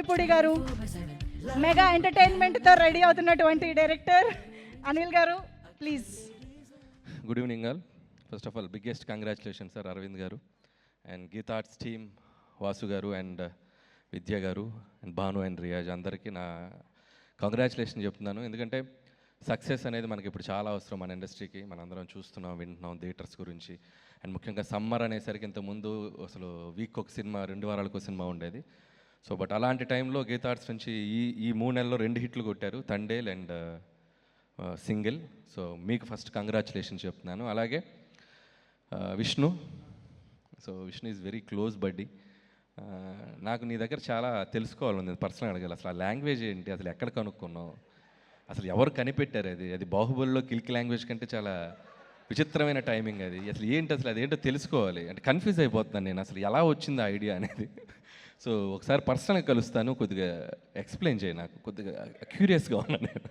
రావిపూడి గారు. మెగా ఎంటర్టైన్మెంట్తో రెడీ అవుతున్నటువంటి director Anil garu please. Good evening all first of all biggest congratulation sir Aravind garu and Geetha Arts team Vasu garu and Vidya uh, garu and Bhanu and Riyaz అందరికీ నా congratulation చెప్తున్నాను. ఎందుకంటే success అనేది మనకి ఇప్పుడు చాలా అవసరం మన ఇండస్ట్రీకి మనందరం చూస్తున్నాం వింటున్నాం థియేటర్స్ గురించి. అండ్ ముఖ్యంగా సమ్మర్ అనేసరికి ఇంతకుముందు అసలు వీక్ ఒక సినిమా రెండు వారాలకు ఒక సినిమా ఉండేది. సో బట్ అలాంటి టైంలో గీతార్ట్స్ నుంచి ఈ ఈ మూడు నెలల్లో రెండు హిట్లు కొట్టారు తండేల్ అండ్ సింగిల్. సో మీకు ఫస్ట్ కంగ్రాచులేషన్ చెప్తున్నాను. అలాగే Vishnu. So Vishnu is very close buddy. నాకు నీ దగ్గర చాలా తెలుసుకోవాలని పర్సనల్ అడగాలి. అసలు ఆ లాంగ్వేజ్ ఏంటి? అసలు ఎక్కడ కనుక్కున్నావు? అసలు ఎవరు కనిపెట్టారు అది? అది బాహుబలిలో కిల్క్ లాంగ్వేజ్ కంటే చాలా విచిత్రమైన టైమింగ్ అది. అసలు ఏంటి అసలు అదేంటో తెలుసుకోవాలి. అంటే కన్ఫ్యూజ్ అయిపోతున్నాను నేను. అసలు ఎలా వచ్చింది ఆ ఐడియా అనేది. సో ఒకసారి పర్సనల్గా కలుస్తాను కొద్దిగా ఎక్స్ప్లెయిన్ చేయి నాకు కొద్దిగా క్యూరియస్గా ఉన్నాను నేను.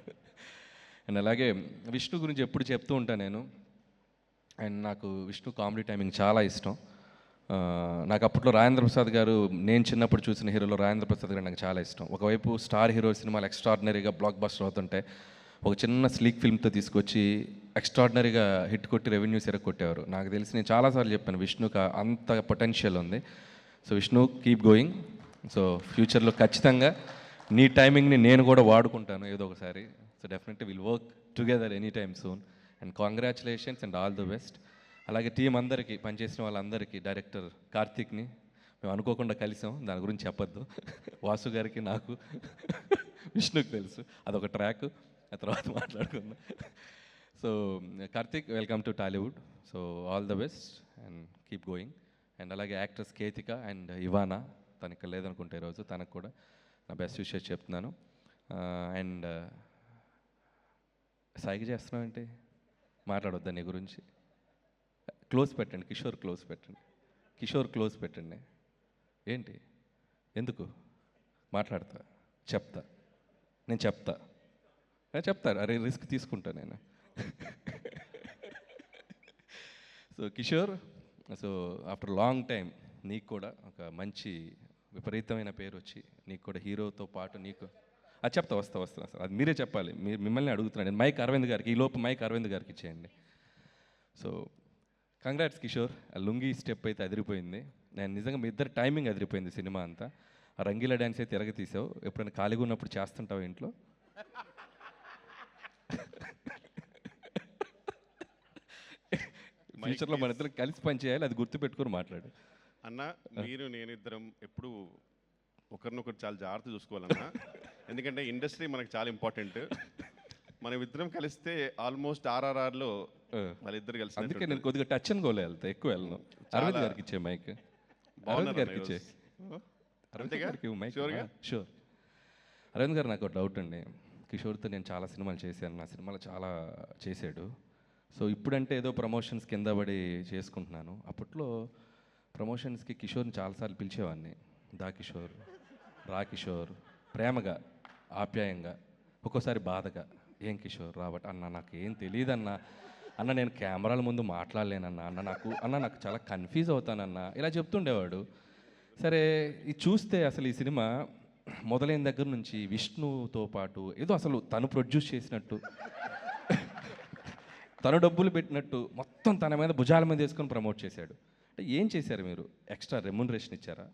అండ్ అలాగే విష్ణు గురించి ఎప్పుడు చెప్తూ ఉంటాను నేను. అండ్ నాకు విష్ణు కామెడీ టైమింగ్ చాలా ఇష్టం. నాకు అప్పట్లో రాజేంద్ర ప్రసాద్ గారు నేను చిన్నప్పుడు చూసిన హీరోలో రాజేంద్ర ప్రసాద్ గారు నాకు చాలా ఇష్టం. ఒకవైపు స్టార్ హీరో సినిమాలు ఎక్స్ట్రాడినరీగా బ్లాక్ బస్టర్ అవుతుంటే ఒక చిన్న స్లీక్ ఫిల్మ్తో తీసుకొచ్చి ఎక్స్ట్రాడినరీగా హిట్ కొట్టి రెవెన్యూస్ ఎరగ కొట్టేవారు నాకు తెలిసి నేను చాలాసార్లు చెప్పాను విష్ణుకి అంత పొటెన్షియల్ ఉంది. So Vishnu keep going so ఫ్యూచర్లో ఖచ్చితంగా నీ టైమింగ్ని నేను కూడా వాడుకుంటాను ఏదో ఒకసారి. So definitely will work together any time soon and congratulations and all the best అలాగే టీం అందరికీ పనిచేసిన వాళ్ళందరికీ డైరెక్టర్ కార్తీక్ని మేము అనుకోకుండా కలిసాం. దాని గురించి చెప్పొద్దు. వాసు గారికి నాకు విష్ణుకి తెలుసు. అదొక ట్రాక్ ఆ తర్వాత మాట్లాడుకుందాం. So Karthik welcome to Tollywood so all the best and keep going and అలాగే యాక్ట్రెస్ కేతిక అండ్ ఇవానా తనకి లేదనుకుంటే ఈరోజు తనకు కూడా నా బెస్ట్ విషయం చెప్తున్నాను. అండ్ సైగ చేస్తున్నావు ఏంటి? మాట్లాడొద్దా నీ గురించి? క్లోజ్ పెట్టండి కిషోర్ క్లోజ్ పెట్టండి. కిషోర్ క్లోజ్ పెట్టండి. ఏంటి? ఎందుకు? మాట్లాడతా చెప్తా. నేను చెప్తా. నేను చెప్తా అరే రిస్క్ తీసుకుంటా నేను. So Kishore so after long time నీకు కూడా ఒక మంచి విపరీతమైన పేరు వచ్చి నీకు కూడా హీరోతో పాటు నీకు అది చెప్తా వస్తా వస్తా సార్ అది మీరే చెప్పాలి. మీరు మిమ్మల్ని అడుగుతున్నాను నేను. మైక్ అరవింద్ గారికి ఈ లోపు మైక్ అరవింద్ గారికి ఇచ్చేయండి. So congrats Kishore. ఆ లుంగీ స్టెప్ అయితే అదిరిపోయింది. నేను నిజంగా మీ ఇద్దరు టైమింగ్ అదిరిపోయింది సినిమా అంతా. ఆ రంగీల డ్యాన్స్ అయితే తిరగ తీసావు. ఎప్పుడైనా ఖాళీగా ఉన్నప్పుడు చేస్తుంటావు ఇంట్లో? ఫ్యూచర్లో మన ఇద్దరం కలిసి పని చేయాలి అది గుర్తుపెట్టుకొని మాట్లాడు. అన్న మీరు నేను ఇద్దరం ఎప్పుడు ఒకరినొకరు చాలా జాగ్రత్త చూసుకోవాలన్న. ఎందుకంటే ఇండస్ట్రీ మనకు చాలా ఇంపార్టెంట్. మనం ఇద్దరం కలిస్తే ఆల్మోస్ట్ ఆర్ఆర్ఆర్లో వాళ్ళిద్దరు కలిసి అందుకే నేను కొద్దిగా టచ్ అండ్ గోలే వెళ్తా ఎక్కువ వెళ్ళను. అరవింద్ గారికి ఇచ్చే మైక్. అరవింద్ గారికి ఇచ్చే. అరవింద్? గారికి మైక్? షూర్. అరవింద్ గారు నాకు డౌట్ అండి. కిషోర్తో నేను చాలా సినిమాలు చేశాను. నా సినిమాలు చాలా చేశాడు. సో ఇప్పుడంటే ఏదో ప్రమోషన్స్ కింద పడి చేసుకుంటున్నాను. అప్పట్లో ప్రమోషన్స్కి కిషోర్ని చాలాసార్లు పిలిచేవాడిని. దా కిషోర్ రా కిషోర్ ప్రేమగా ఆప్యాయంగా ఒక్కోసారి బాధగా ఏం కిషోర్ రాబట్ అన్న నాకు ఏం తెలియదన్న అన్న నేను కెమెరాల ముందు మాట్లాడలేనన్న అన్న నాకు అన్న నాకు చాలా కన్ఫ్యూజ్ అవుతానన్న ఇలా చెప్తుండేవాడు. సరే ఇది చూస్తే అసలు ఈ సినిమా మొదలైన దగ్గర నుంచి విష్ణుతో పాటు ఏదో అసలు తను ప్రొడ్యూస్ చేసినట్టు తను డబ్బులు పెట్టినట్టు మొత్తం తన మీద భుజాల మీద వేసుకొని ప్రమోట్ చేశాడు. అంటే ఏం చేశారు మీరు? ఎక్స్ట్రా రెమ్యునరేషన్ ఇచ్చారా?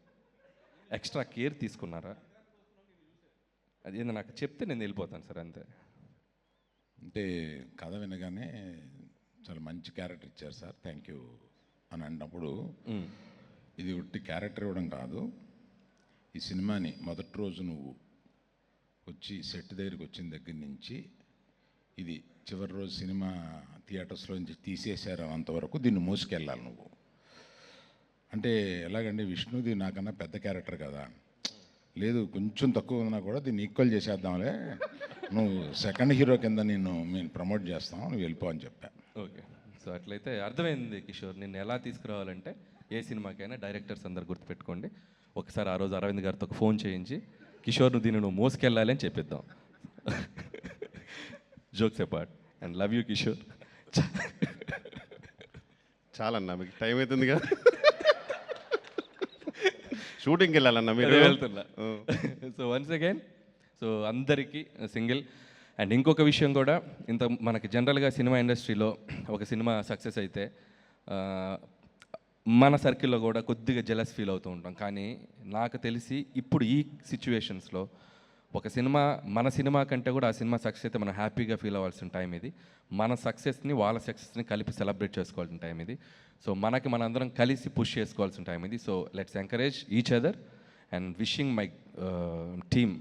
ఎక్స్ట్రా కేర్ తీసుకున్నారా? అది ఏందో నాకు చెప్తే నేను వెళ్ళిపోతాను సార్ అంతే. అంటే కథ వినగానే చాలా మంచి క్యారెక్టర్ ఇచ్చారు సార్. థ్యాంక్ యూ అని అన్నప్పుడు. ఇది ఉట్టి క్యారెక్టర్ ఇవ్వడం కాదు. ఈ సినిమాని మొదటి రోజు నువ్వు వచ్చి సెట్ దగ్గరికి వచ్చిన దగ్గర నుంచి ఇది చివరి రోజు సినిమా థియేటర్స్లో నుంచి తీసేశారు అంతవరకు దీన్ని మోసుకెళ్ళాలి నువ్వు. అంటే ఎలాగంటే విష్ణుది నాకన్నా పెద్ద క్యారెక్టర్ కదా. లేదు కొంచెం తక్కువ ఉన్నా కూడా దీన్ని ఈక్వల్ చేసేద్దాంలే. నువ్వు సెకండ్ హీరో కింద నేను మేము ప్రమోట్ చేస్తాం నువ్వు వెళ్ళిపో అని చెప్పా. ఓకే. సో అట్లయితే అర్థమైంది కిషోర్ నిన్ను ఎలా తీసుకురావాలంటే ఏ సినిమాకైనా డైరెక్టర్స్ అందరు గుర్తుపెట్టుకోండి. ఒకసారి ఆ రోజు అరవింద్ గారితో ఒక ఫోన్ చేయించి కిషోర్ను దీన్ని నువ్వు మోసుకెళ్ళాలి అని చెప్పిద్దాం. Jokes apart and love you Kishore చాలన్నా మీకు టైం అవుతుంది కదా షూటింగ్కి వెళ్ళాలన్నా మీరు? వెళ్తున్నా. సో వన్స్ అగైన్ సో అందరికీ సింగిల్. అండ్ ఇంకొక విషయం కూడా ఇంత మనకి జనరల్గా సినిమా ఇండస్ట్రీలో ఒక సినిమా సక్సెస్ అయితే మన సర్కిల్లో కూడా కొద్దిగా జెలస్ ఫీల్ అవుతూ ఉంటాం. కానీ నాకు తెలిసి ఇప్పుడు ఈ సిచ్యువేషన్స్లో ఒక సినిమా మన సినిమా కంటే కూడా ఆ సినిమా సక్సెస్ అయితే మనం హ్యాపీగా ఫీల్ అవ్వాల్సిన టైం ఇది. మన సక్సెస్ని వాళ్ళ సక్సెస్ని కలిపి సెలబ్రేట్ చేసుకోవాల్సిన టైం ఇది. సో మనకి మనందరం కలిసి పుష్ చేసుకోవాల్సిన టైం ఇది. So let's encourage each other and wishing my team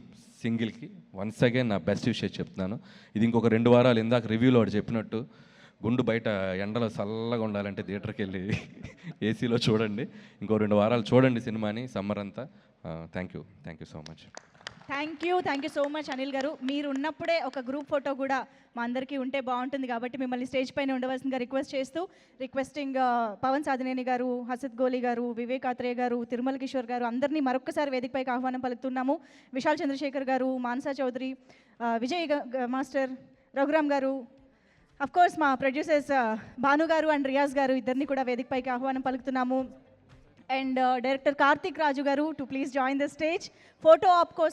సింగిల్కి. Once again నా బెస్ట్ విషయం చెప్తున్నాను. ఇది ఇంకొక రెండు వారాలు ఇందాక రివ్యూలో వాడు చెప్పినట్టు గుండు బయట ఎండలో చల్లగా ఉండాలంటే థియేటర్కి వెళ్ళి ఏసీలో చూడండి. ఇంకో రెండు వారాలు చూడండి సినిమాని సమ్మర్ అంతా. Thank you. Thank you so much. Thank you thank you so much Anil గారు. మీరు ఉన్నప్పుడే ఒక గ్రూప్ ఫోటో కూడా మా అందరికీ ఉంటే బాగుంటుంది కాబట్టి మిమ్మల్ని స్టేజ్ పైన ఉండవలసిందిగా రిక్వెస్ట్ చేస్తూ రిక్వెస్టింగ్ పవన్ సాధినేని గారు హసత్ గోలి గారు వివేక్ ఆత్రేయ గారు తిరుమల కిషోర్ గారు అందరినీ మరొకసారి వేదికపైకి ఆహ్వానం పలుకుతున్నాము. విశాల్ చంద్రశేఖర్ గారు మానసా చౌదరి uh, విజయ్ మాస్టర్ రఘురామ్ గారు అఫ్ కోర్స్ మా ప్రొడ్యూసర్స్ uh, భాను గారు అండ్ రియాజ్ గారు ఇద్దరిని కూడా వేదికపైకి ఆహ్వానం పలుకుతున్నాము. అండ్ డైరెక్టర్ కార్తిక్ రాజు గారు to please join the stage photo of course